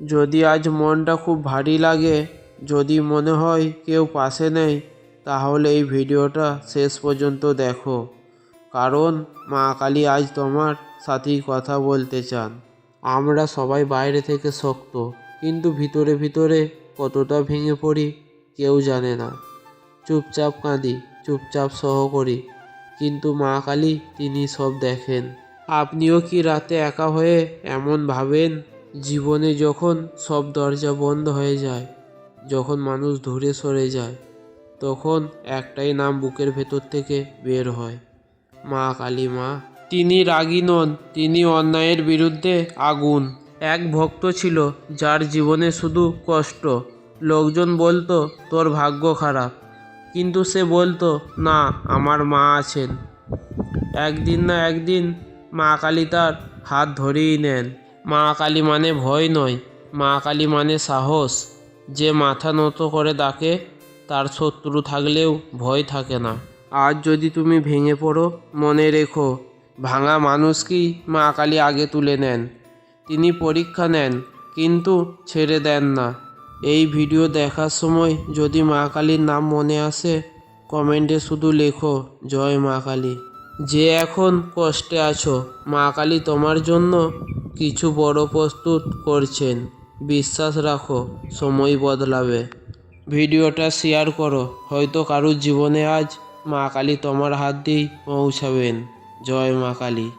যদি আজ মনটা খুব ভারী লাগে, যদি মনে হয় কেউ পাশে নেই, তাহলে এই ভিডিওটা শেষ পর্যন্ত দেখো। কারণ মা কালী আজ তোমার সাথেই কথা বলতে চান। আমরা সবাই বাইরে থেকে শক্ত, কিন্তু ভিতরে ভিতরে কতটা ভেঙে পড়ি কেউ জানে না। চুপচাপ কাঁদি, চুপচাপ সহ করি, কিন্তু মা কালী তিনি সব দেখেন। আপনিও কি রাতে একা হয়ে এমন ভাবেন? জীবনে যখন সব দরজা বন্ধ হয়ে যায়, যখন মানুষ দূরে সরে যায়, তখন একটাই নাম বুকের ভেতর থেকে বের হয়। মা কালী মা, তিনি রাগী নন, তিনি অন্যায়ের বিরুদ্ধে আগুন। এক ভক্ত ছিল যার জীবনে শুধু কষ্ট। লোকজন বলতো, তোর ভাগ্য খারাপ। কিন্তু সে বলতো, না, আমার মা আছেন। একদিন না একদিন মা কালী তার হাত ধরেই নেন। মা কালী মানে ভয় নয়, মা কালী মানে সাহস। যে মাথা নত করে ডাকে, তার শত্রু থাকলেও ভয় থাকে না। আজ যদি তুমি ভেঙে পড়ো, মনে রেখো, ভাঙা মানুষকেই মা কালী আগে তুলে নেন। তিনি পরীক্ষা নেন, কিন্তু ছেড়ে দেন না। এই ভিডিও দেখার সময় যদি মা কালীর নাম মনে আসে, কমেন্টে শুধু লেখো, জয় মা কালী। যে এখন কষ্টে আছো, মা কালী তোমার জন্য কিছু বড় প্রস্তুত করছেন। বিশ্বাস রাখো, সময় বদলাবে। ভিডিওটা শেয়ার করো, হয়তো কারুর জীবনে আজ মা কালী তোমার হাত দিয়েই পৌঁছাবেন। জয় মা কালী।